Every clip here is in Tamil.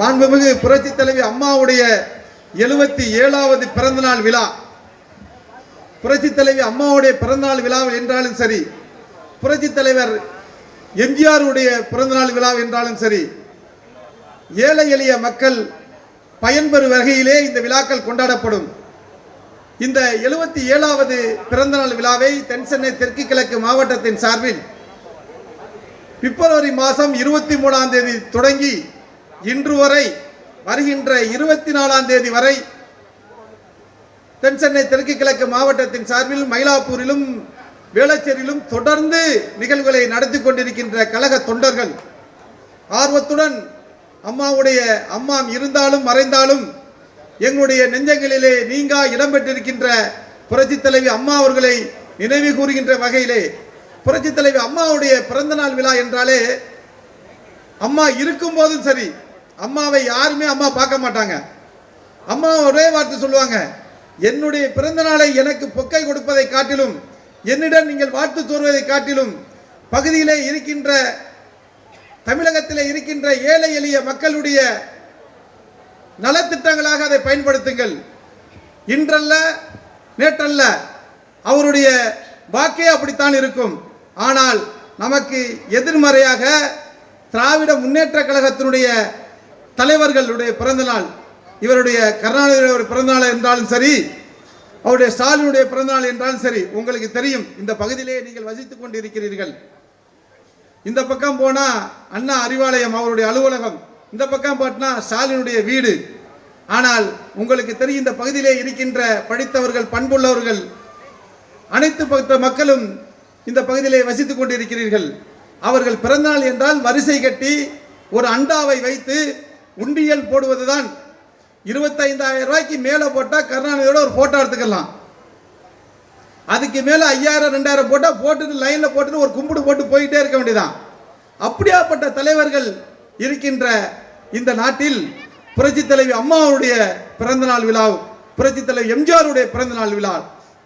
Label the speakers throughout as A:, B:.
A: மாண்புமிகு புரட்சி தலைவி அம்மாவுடைய எழுபத்தி ஏழாவது பிறந்தநாள் விழா. புரட்சி தலைவி அம்மாவுடைய பிறந்தநாள் விழா என்றாலும் சரி புரட்சி தலைவர் எம்ஜிஆருடைய பிறந்தநாள் விழா என்றாலும் சரி ஏழை எளிய மக்கள் பயன்பெறும் வகையிலே இந்த விழாக்கள் கொண்டாடப்படும். இந்த எழுபத்தி ஏழாவது பிறந்தநாள் விழாவை தென்சென்னை தெற்கு கிழக்கு மாவட்டத்தின் சார்பில் பிப்ரவரி மாதம் இருபத்தி மூணாம் தேதி தொடங்கி இன்று வரை வருகின்ற இருபத்தி நாலாம் தேதி வரை தென்சென்னை தெற்கு கிழக்கு மாவட்டத்தின் சார்பில் மயிலாப்பூரிலும் வேளச்சேரியிலும் தொடர்ந்து நிகழ்வுகளை நடத்தி கொண்டிருக்கின்ற கழக தொண்டர்கள் ஆர்வத்துடன் அம்மாவுடைய அம்மா இருந்தாலும் மறைந்தாலும் எங்களுடைய நெஞ்சங்களிலே நீங்கா இடம்பெற்றிருக்கின்ற புரட்சி தலைவி அம்மா அவர்களை நினைவு கூறுகின்ற வகையிலே புரட்சி தலைவி அம்மாவுடைய பிறந்தநாள் விழா என்றாலே அம்மா இருக்கும் போதும் சரி அம்மாவை யாருமே அம்மா பார்க்க மாட்டாங்க. அம்மா ஒரே வார்த்தை சொல்லுவாங்க என்னுடைய பிறந்த நாளை எனக்கு பொக்கை கொடுப்பதை காட்டிலும் என்னிடம் நீங்கள் வாழ்த்து தோறுவதை காட்டிலும் பகுதியிலே இருக்கின்ற தமிழகத்தில் இருக்கின்ற ஏழை எளிய மக்களுடைய நலத்திட்டங்களாக அதை பயன்படுத்துங்கள். இன்றல்ல நேற்றல்ல அவருடைய வாக்கே அப்படித்தான் இருக்கும். ஆனால் நமக்கு எதிர்மறையாக திராவிட முன்னேற்ற கழகத்தினுடைய தலைவர்களுடைய பிறந்தநாள் இவருடைய கருணாநிதியுடைய பிறந்தநாள் என்றாலும் சரி அவருடைய ஸ்டாலினுடைய பிறந்தநாள் என்றாலும் சரி உங்களுக்கு தெரியும் இந்த பகுதியிலே நீங்கள் வசித்துக் கொண்டிருக்கிறீர்கள். இந்த பக்கம் போனா அண்ணா அறிவாலயம் அவருடைய அலுவலகம். இந்த பக்கம் பார்த்தா ஸ்டாலினுடைய வீடு. ஆனால் உங்களுக்கு தெரியும் இந்த பகுதியிலே இருக்கின்ற படித்தவர்கள் பண்புள்ளவர்கள் அனைத்து பக்க மக்களும் இந்த பகுதியிலே வசித்துக் கொண்டிருக்கிறீர்கள். அவர்கள் பிறந்தநாள் என்றால் வரிசை கட்டி ஒரு அண்டாவை வைத்து உண்டியல் போடுவது தான் இருபத்தைந்தாயிரம் ரூபாய்க்கு மேலே போட்டால் கருணாநிதியோட ஒரு ஃபோட்டோ எடுத்துக்கலாம். அதுக்கு மேலே ஐயாயிரம் ரெண்டாயிரம் போட்டால் போட்டுட்டு லைனில் போட்டுட்டு ஒரு கும்பிடு போட்டு போயிட்டே இருக்க வேண்டியதான் அப்படியாப்பட்ட தலைவர்கள் இருக்கின்ற இந்த நாட்டில் புரட்சி தலைவி அம்மாவுடைய பிறந்தநாள் விழா புரட்சி தலைவி எம்ஜிஆருடைய பிறந்தநாள் விழா.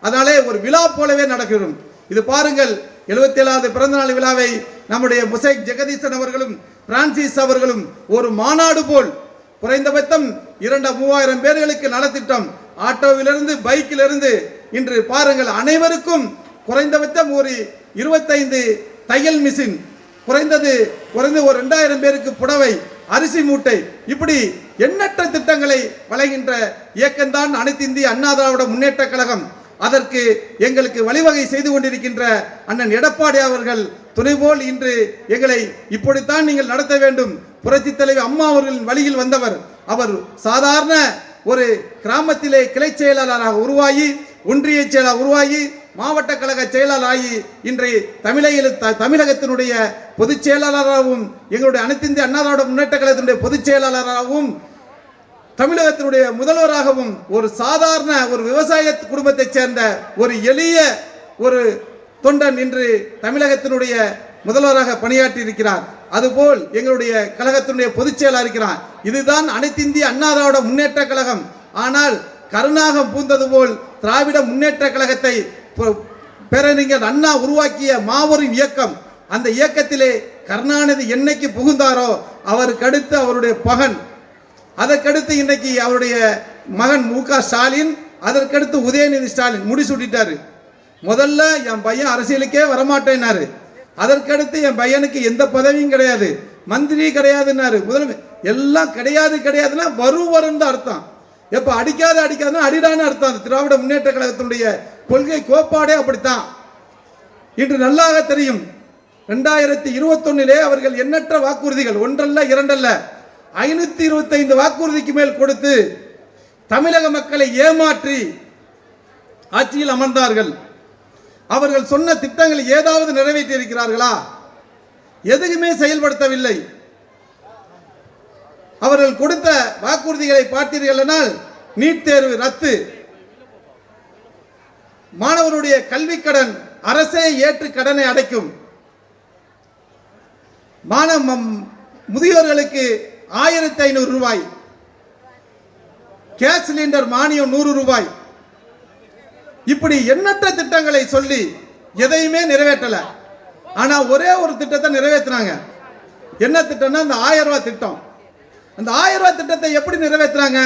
A: அதனாலே ஒரு விழா போலவே நடக்கிறோம் இது பாருங்கள் எழுபத்தி ஏழாவது பிறந்தநாள் விழாவை நம்முடைய முசைக் ஜெகதீசன் அவர்களும் பிரான்சிஸ் அவர்களும் ஒரு மாநாடு போல் குறைந்தபட்சம் இரண்டு மூவாயிரம் பேர்களுக்கு நலத்திட்டம் ஆட்டோவிலிருந்து பைக்கிலிருந்து இன்று பாருங்கள் அனைவருக்கும் குறைந்தபட்சம் ஒரு இருபத்தைந்து தையல் மிஷின் குறைந்தது குறைந்து ஒரு ரெண்டாயிரம் பேருக்கு புடவை அரிசி மூட்டை இப்படி எண்ணற்ற திட்டங்களை வழங்கின்ற இயக்கம்தான் அனைத்து இந்திய அண்ணா திராவிட முன்னேற்ற கழகம். அதற்கு எங்களுக்கு வழிவகை செய்து கொண்டிருக்கின்ற அண்ணன் எடப்பாடி அவர்கள் துணைபோல் இன்று எங்களை இப்படித்தான் நீங்கள் நடத்த வேண்டும். புரட்சி தலைவி அம்மா அவர்களின் வழியில் வந்தவர். அவர் சாதாரண ஒரு கிராமத்திலே கிளை செயலாளராக உருவாகி ஒன்றிய செயலாளர் உருவாகி மாவட்ட கழக செயலாளராகி இன்று தமிழக தமிழகத்தினுடைய பொதுச் செயலாளராகவும் எங்களுடைய அனைத்திந்திய அண்ணா திராவிட முன்னேற்ற கழகத்தினுடைய பொதுச் செயலாளராகவும் தமிழகத்தினுடைய முதல்வராகவும் ஒரு சாதாரண ஒரு விவசாய குடும்பத்தைச் சேர்ந்த ஒரு எளிய ஒரு தொண்டன் இன்று தமிழகத்தினுடைய முதல்வராக பணியாற்றி இருக்கிறார் அதுபோல் எங்களுடைய கழகத்தினுடைய பொதுச் செயலாக இருக்கிறார். இதுதான் அனைத்திந்திய இந்திய முன்னேற்ற கழகம். ஆனால் கருணாகம் பூந்தது போல் திராவிட முன்னேற்ற கழகத்தை பேரறிஞர் அண்ணா உருவாக்கிய மாபெரும் இயக்கம். அந்த இயக்கத்திலே கருணாநிதி என்னைக்கு புகுந்தாரோ அவருக்கு அடுத்து அவருடைய பகன் அதற்கடுத்து இன்னைக்கு அவருடைய மகன் மு க ஸ்டாலின் அதற்கடுத்து உதயநிதி ஸ்டாலின் முடிசூட்டிட்டாரு. முதல்ல என் பையன் அரசியலுக்கே வரமாட்டேன்னாரு. அதற்கடுத்து என் பையனுக்கு எந்த பதவியும் கிடையாது. மந்திரி கிடையாதுன்னாரு. முதல்ல எல்லாம் கிடையாது கிடையாதுன்னா வரும் வரும் தான் அர்த்தம். எப்போ அடிக்காத அடிக்காதுன்னா அடிடான்னு அர்த்தம். அந்த திராவிட முன்னேற்ற கழகத்தினுடைய கொள்கை கோட்பாடே அப்படித்தான். இன்று நல்லாக தெரியும். ரெண்டாயிரத்தி இருபத்தொன்னிலே அவர்கள் எண்ணற்ற வாக்குறுதிகள் ஒன்றல்ல இரண்டல்ல ஐநூத்தி இருபத்தைந்து வாக்குறுதிக்கு மேல் கொடுத்து தமிழக மக்களை ஏமாற்றி ஆட்சியில் அமர்ந்தார்கள். அவர்கள் சொன்ன திட்டங்களை ஏதாவது நிறைவேற்றி இருக்கிறார்களா எதுவுமே செயல்படுத்தவில்லை. அவர்கள் கொடுத்த வாக்குறுதிகளை பார்த்தீர்களானால் நீட் தேர்வு ரத்து. மாணவருடைய கல்விக் கடன் அரசே ஏற்று கடனை அடைக்கும். மாணவ முதியோர்களுக்கு ஆயிரத்தி ஐநூறு ரூபாய். கேஸ் சிலிண்டர் மானியம் நூறு ரூபாய். இப்படி எண்ணற்ற திட்டங்களை சொல்லி எதையுமே நிறைவேற்றல. ஆனா ஒரே ஒரு திட்டத்தை நிறைவேற்றினாங்க என்ன திட்டம்னா அந்த ஆயிரம் ரூபாய் திட்டம். அந்த ஆயிரம் ரூபாய் திட்டத்தை எப்படி நிறைவேற்றுறாங்க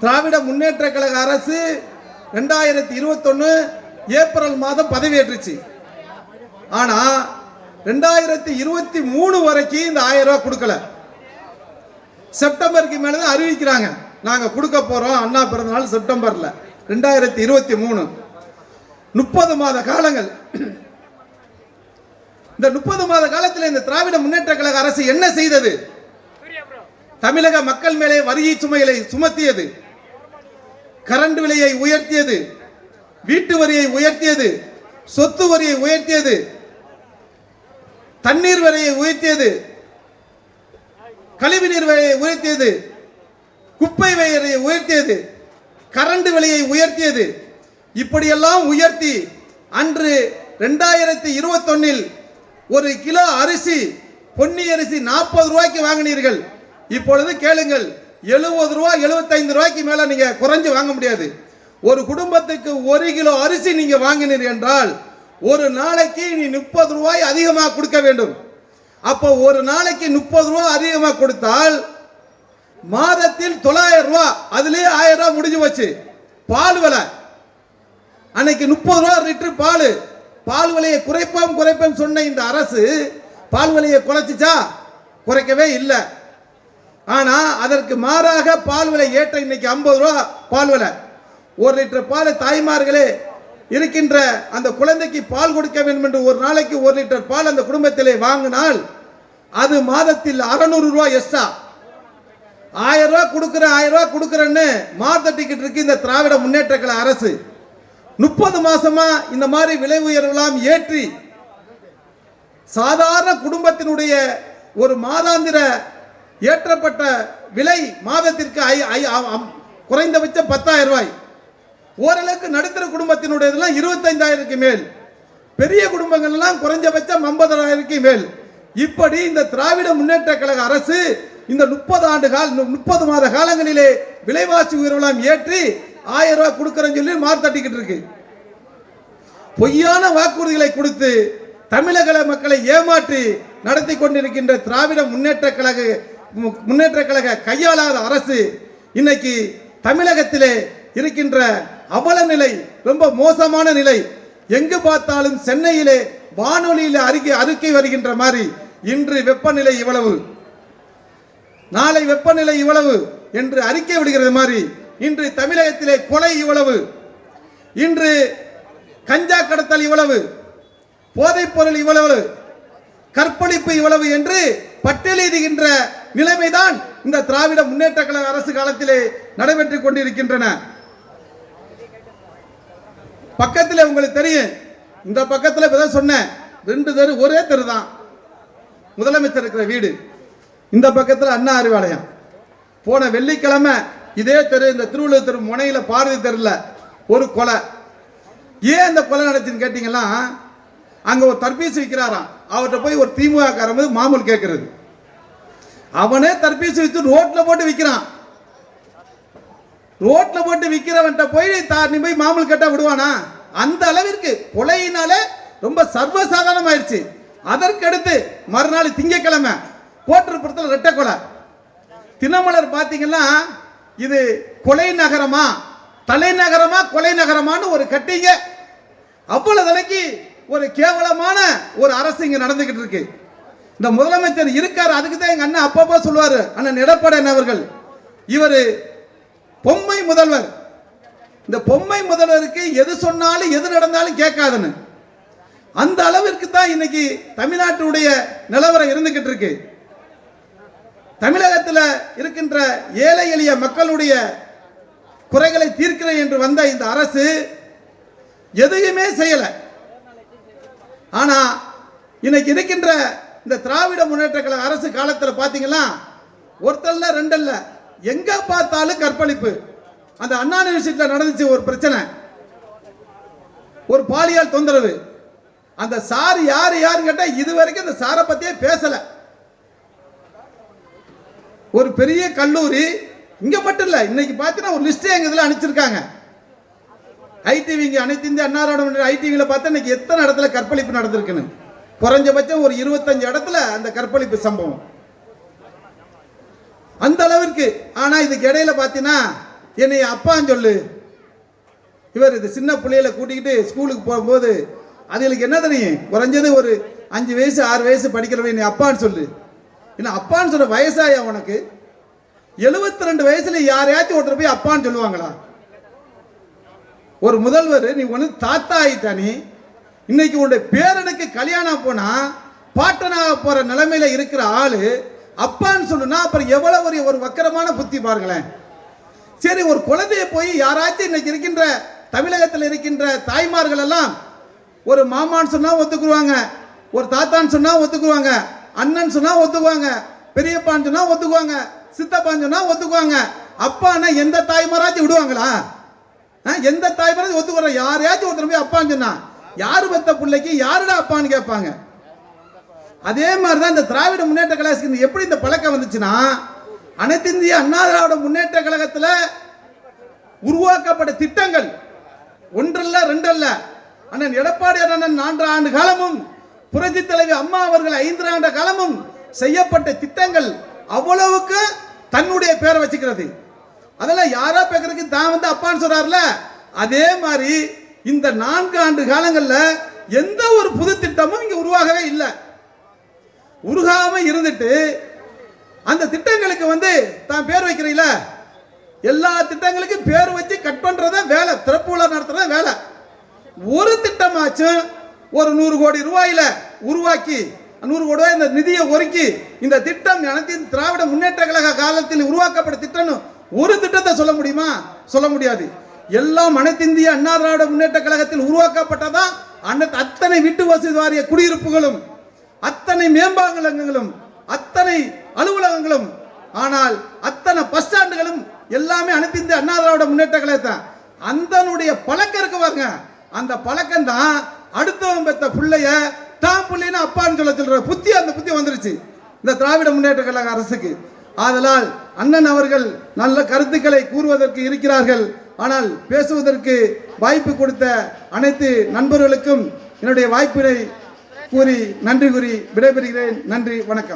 A: திராவிட முன்னேற்ற கழக அரசு ரெண்டாயிரத்தி இருபத்தொன்னு ஏப்ரல் மாதம் பதவியேற்றுச்சு. ஆனா ரெண்டாயிரத்தி இருபத்தி மூணு வரைக்கும் இந்த ஆயிரம் ரூபாய் கொடுக்கல. செப்டம்பருக்கு மேல தான் அறிவிக்கிறாங்க. நாங்க கொடுக்க போறோம். அண்ணா பிறந்தநாள் செப்டம்பர்ல. ரெண்டாயிரத்தி இருபத்தி மூணு. முப்பது மாத காலங்கள். இந்த முப்பது மாத காலத்தில் இந்த திராவிட முன்னேற்ற கழக அரசு என்ன செய்தது? தமிழக மக்கள் மேலே வரியை சுமைகளை சுமத்தியது. கரண்ட் விலையை உயர்த்தியது. வீட்டு வரியை உயர்த்தியது. சொத்து வரியை உயர்த்தியது. தண்ணீர் வரியை உயர்த்தியது. கழிவுநீர் விலையை உயர்த்தியது. குப்பை விலையை உயர்த்தியது. கரண்ட் விலையை உயர்த்தியது. இப்படியெல்லாம் உயர்த்தி அன்று ரெண்டாயிரத்தி இருபத்தொன்னில் ஒரு கிலோ அரிசி பொன்னி அரிசி நாற்பது ரூபாய்க்கு வாங்கினீர்கள். இப்பொழுது கேளுங்கள் எழுபது ரூபா எழுபத்தைந்து ரூபாய்க்கு மேலே நீங்கள் குறைஞ்சு வாங்க முடியாது. ஒரு குடும்பத்துக்கு ஒரு கிலோ அரிசி நீங்கள் வாங்கினீர்கள் என்றால் ஒரு நாளைக்கு நீ முப்பது ரூபாய் அதிகமாக கொடுக்க வேண்டும். அப்போ ஒரு நாளைக்கு முப்பது ரூபாய் அதிகமாக கொடுத்தால் மாதத்தில் தொள்ளாயிரம் ரூபாய் அதுலேயே ஆயிரம் ரூபாய் முடிஞ்சு போச்சு. பால் விலை. அன்னைக்கு முப்பது ரூபா லிட்டர் பால். பால் விலையை குறைப்போம் குறைப்போம் சொன்ன இந்த அரசு பால் விலையை குறைச்சிச்சா? குறைக்கவே இல்லை. ஆனால் அதற்கு மாறாக பால் விலை ஏற்ற இன்னைக்கு ஐம்பது ரூபா பால் விலை. ஒரு லிட்டர் பால் தாய்மார்களே இருக்கின்ற அந்த குழந்தைக்கு பால் கொடுக்க வேண்டும் என்று ஒரு நாளைக்கு ஒரு லிட்டர் பால் அந்த குடும்பத்திலே வாங்கினால் அது மாதத்தில் அறநூறு ரூபா எக்ஸ்ட்ரா ஆயிரம் ரூபா கொடுக்குறேன் ஆயிரம் ரூபா கொடுக்குறேன்னு மார்த்தட்டிக்கிட்டு இருக்கு இந்த திராவிட முன்னேற்ற கழக அரசு. முப்பது மாசமா இந்த மாதிரி விலை உயர்வெல்லாம் ஏற்றி சாதாரண குடும்பத்தினுடைய ஒரு மாதாந்திர ஏற்றப்பட்ட விலை மாதத்திற்கு ஐ- ஐ- அம்- குறைந்தபட்சம் பத்தாயிரம் ரூபாய். ஓரளவுக்கு நடுத்தர குடும்பத்தினுடையதெல்லாம் இருபத்தைந்தாயிரத்துக்கு மேல். பெரிய குடும்பங்கள்லாம் குறைஞ்சபட்சம் ஐம்பதாயிரத்துக்கு மேல். இப்படி இந்த திராவிட முன்னேற்ற கழக அரசு இந்த முப்பது ஆண்டு கால முப்பது மாத காலங்களிலே விலைவாசி உயர்வெல்லாம் ஏற்றி ஆயிரம் ரூபாய் கொடுக்குறேன்னு சொல்லி மார்த்தட்டிக்கிட்டு இருக்கு. பொய்யான வாக்குறுதிகளை கொடுத்து தமிழக மக்களை ஏமாற்றி நடத்தி கொண்டிருக்கின்ற திராவிட முன்னேற்ற கழக மு- முன்னேற்ற கழக கையாளாத அரசு இன்னைக்கு தமிழகத்திலே இருக்கின்ற அவல நிலை ரொம்ப மோசமான நிலை. எங்கு பார்த்தாலும் சென்னையிலே வானொலியில் அறிக்கை அறிக்கை வருகின்ற மாதிரி இன்று வெப்பநிலை இவ்வளவு. நாளை வெப்பநிலை இவ்வளவு என்று அறிக்கை விடுகிறது மாதிரி இன்று தமிழகத்திலே கொலை இவ்வளவு இன்று கஞ்சா கடத்தல் இவ்வளவு போதைப்பொருள் இவ்வளவு கற்பழிப்பு இவ்வளவு என்று பட்டியலிடுகின்ற நிலைமைதான் இந்த திராவிட முன்னேற்ற கழக அரசு காலத்திலே நடைபெற்றுக் கொண்டிருக்கின்றன. பக்கத்தில் உங்களுக்கு தெரியும் இந்த பக்கத்தில் இப்பதான் சொன்னேன் ரெண்டு தெரு ஒரே தெரு தான் முதலமைச்சர் இருக்கிற வீடு. இந்த பக்கத்தில் அண்ணா அறிவாலயம். போன வெள்ளிக்கிழமை இதே தெரு இந்த திருவள்ளுவர் தெரு முனையில் பாரதி தெருல ஒரு கொலை. ஏன் இந்த கொலை நடத்தின்னு கேட்டிங்கன்னா அங்கே ஒரு தர்பீஸ் விற்கிறாராம் அவர்கிட்ட போய் ஒரு திமுக காரன் மாமூல் கேட்கறது அவனே தர்பீஸ் விற்று ரோட்டில் போட்டு விற்கிறான் ரோட்டில் போட்டு விற்கிறவன்ட்ட போய் தா நீ போய் மாமூல் கேட்டால் விடுவானா? அந்த அளவிற்கு கொலையினாலே ரொம்ப சர்வசாதாரணமாயிருச்சு. அதற்கடுத்து மறுநாள் திங்கக்கிழமை கோட்டர்புரத்தில் ரெட்டை கொலை. தினமலர் பார்த்தீங்கன்னா இது கொலை நகரமா? தலைநகரமா கொலை நகரமான்னு ஒரு கட்டிங்க. அவ்வளவு தலைக்கு ஒரு கேவலமான ஒரு அரசு இங்க நடந்துகிட்டு இருக்கு. இந்த முதலமைச்சர் இருக்காரு அதுக்கு தான் எங்க அண்ணன் அப்பப்போ சொல்லுவாரு. அண்ணன் எடப்பாடி அவர்கள். இவர் பொம்மை முதல்வர். இந்த பொம்மை முதல்வருக்கு எது சொன்னாலும் எது நடந்தாலும் கேட்காதுன்னு. அந்த அளவிற்கு தான் இன்னைக்கு தமிழ்நாட்டுடைய நிலவரம் இருந்துகிட்டு இருக்கு. தமிழகத்தில் இருக்கின்ற ஏழை எளிய மக்களுடைய குறைகளை தீர்க்கிறேன் என்று வந்த இந்த அரசு எதையுமே செய்யலை. ஆனா இன்னைக்கு இருக்கின்ற இந்த திராவிட முன்னேற்ற கழக அரசு காலத்தில் பார்த்தீங்கன்னா ஒருத்தல்ல ரெண்டல்ல எங்க பார்த்தாலும் கற்பழிப்பு. அந்த அண்ணா யூனிவர்சிட்டியில் நடந்துச்சு ஒரு பிரச்சனை. ஒரு பாலியல் தொந்தரவு. அந்த சார் யார் யாருன்னு கேட்டால் இது வரைக்கும் அந்த சாரை பற்றியே பேசலை. ஒரு பெரிய கல்லூரி இங்கே மட்டும் இல்லை இன்னைக்கு பார்த்தீங்கன்னா ஒரு லிஸ்ட்டே எங்கள் இதில் அனுப்பிச்சிருக்காங்க. ஐடிவி இங்கே அனைத்து இந்திய அன்னாரோட ஐடிவியில் பார்த்தா இன்னைக்கு எத்தனை இடத்துல கற்பழிப்பு நடந்திருக்குன்னு. குறைஞ்சபட்சம் ஒரு இருபத்தஞ்சு இடத்துல அந்த கற்பழிப்பு சம்பவம். அந்த அளவிற்கு ஆனால் இதுக்கு இடையில பார்த்தீங்கன்னா என்னை அப்பான்னு சொல்லு. இவர் இது சின்ன பிள்ளையில கூட்டிக்கிட்டு ஸ்கூலுக்கு போகும்போது அதுகளுக்கு என்ன தெரியும்? குறைஞ்சது ஒரு அஞ்சு வயசு ஆறு வயசு படிக்கிறவன் என்னை அப்பான்னு சொல்லு. என்ன அப்பான்னு சொல்ற வயசாயா உனக்கு? 72 ரெண்டு வயசுல யாரையாச்சும் ஒருத்தர் போய் அப்பான்னு சொல்லுவாங்களா? ஒரு முதல்வர் நீ ஒன்று தாத்தா ஆயிட்டா நீ இன்னைக்கு உன்னுடைய பேரனுக்கு கல்யாணம் போனா பாட்டனாக போற நிலைமையில இருக்கிற ஆளு அப்பான்னு சொல்லுனா அப்புறம் எவ்வளவு ஒரு ஒரு வக்கரமான புத்தி பாருங்களேன். சரி ஒரு குழந்தைய போய் யாராச்சும் இன்னைக்கு இருக்கின்ற தமிழகத்தில் இருக்கின்ற தாய்மார்கள் எல்லாம் ஒரு மாமான்னு சொன்னா ஒத்துக்குருவாங்க ஒரு தாத்தான்னு சொன்னா ஒத்துக்குருவாங்க அண்ணன் சொன்னா ஒத்துக்குவாங்க பெரியப்பான்னு சொன்னா ஒத்துக்குவாங்க சித்தப்பான்னு சொன்னா ஒத்துக்குவாங்க. அப்பான்னா எந்த தாய்மாராச்சும் விடுவாங்களா? எந்த தாய்மாராச்சும் ஒத்துக்குற யாரையாச்சும் ஒருத்தர் போய் அப்பான்னு சொன்னா யாரு பெத்த பிள்ளைக்கு யாருடா அப்பான்னு கேட்பாங்க. அதே மாதிரி தான் இந்த திராவிட முன்னேற்ற கழகத்துக்கு எப்படி இந்த பழக்கம் வந்துச்சுன்னா அனைத்து இந்திய அண்ணா திராவிட முன்னேற்ற கழகத்தில் உருவாக்கப்பட்ட திட்டங்கள் ஒன்றல்ல ரெண்டல்ல. அண்ணன் எடப்பாடி அண்ணன் நான்கு ஆண்டு காலமும் புரட்சி தலைவி அம்மா அவர்கள் ஐந்து ஆண்டு காலமும் செய்யப்பட்ட திட்டங்கள் அவ்வளவுக்கு தன்னுடைய பேரை வச்சுக்கிறது. அதெல்லாம் யாரா பேக்கிறதுக்கு தான் வந்து அப்பான்னு சொல்றாருல? அதே மாதிரி இந்த நான்கு ஆண்டு காலங்களில் எந்த ஒரு புது திட்டமும் இங்கே உருவாகவே இல்லை. உருகாம இருந்துட்டு அந்த திட்டங்களுக்கு வந்து தான் பேர் வைக்கிறீங்கள எல்லா திட்டங்களுக்கும் பேர் வச்சு கட் பண்ணுறத வேலை. திறப்பு விழா நடத்துறத வேலை. ஒரு திட்டமாச்சும் ஒரு நூறு கோடி ரூபாயில உருவாக்கி நூறு கோடி ரூபாய் இந்த நிதியை ஒருக்கி இந்த திட்டம் அனைத்தின் திராவிட முன்னேற்ற கழக காலத்தில் உருவாக்கப்பட்ட திட்டம்னு ஒரு திட்டத்தை சொல்ல முடியுமா? சொல்ல முடியாது. எல்லாம் அனைத்திந்திய அண்ணா திராவிட முன்னேற்ற கழகத்தில் உருவாக்கப்பட்டதா? அன்ன அத்தனை வீட்டு வசதி வாரிய குடியிருப்புகளும் அத்தனை மேம்பாங்கலங்களும் அத்தனை அலுவலகங்களும் ஆனால் அத்தனை பஸ் ஸ்டாண்டுகளும் எல்லாமே அனைத்து இந்திய அண்ணா திராவிட முன்னேற்ற கழகத்தான். அந்தனுடைய பழக்கம் இருக்கு பாருங்க. அந்த பழக்கம் தான் அடுத்தவன் பெத்த பிள்ளைய தான் பிள்ளைன்னு அப்பான்னு சொல்ல சொல்ற புத்தி அந்த புத்தி வந்துருச்சு. இந்த திராவிட முன்னேற்ற கழக அரசுக்கு. ஆதலால் அண்ணன் அவர்கள் நல்ல கருத்துக்களை கூறுவதற்கு இருக்கிறார்கள். ஆனால் பேசுவதற்கு வாய்ப்பு கொடுத்த அனைத்து நண்பர்களுக்கும் என்னுடைய வாய்ப்பினை கூறி நன்றி கூறி விடைபெறுகிறேன். நன்றி வணக்கம்.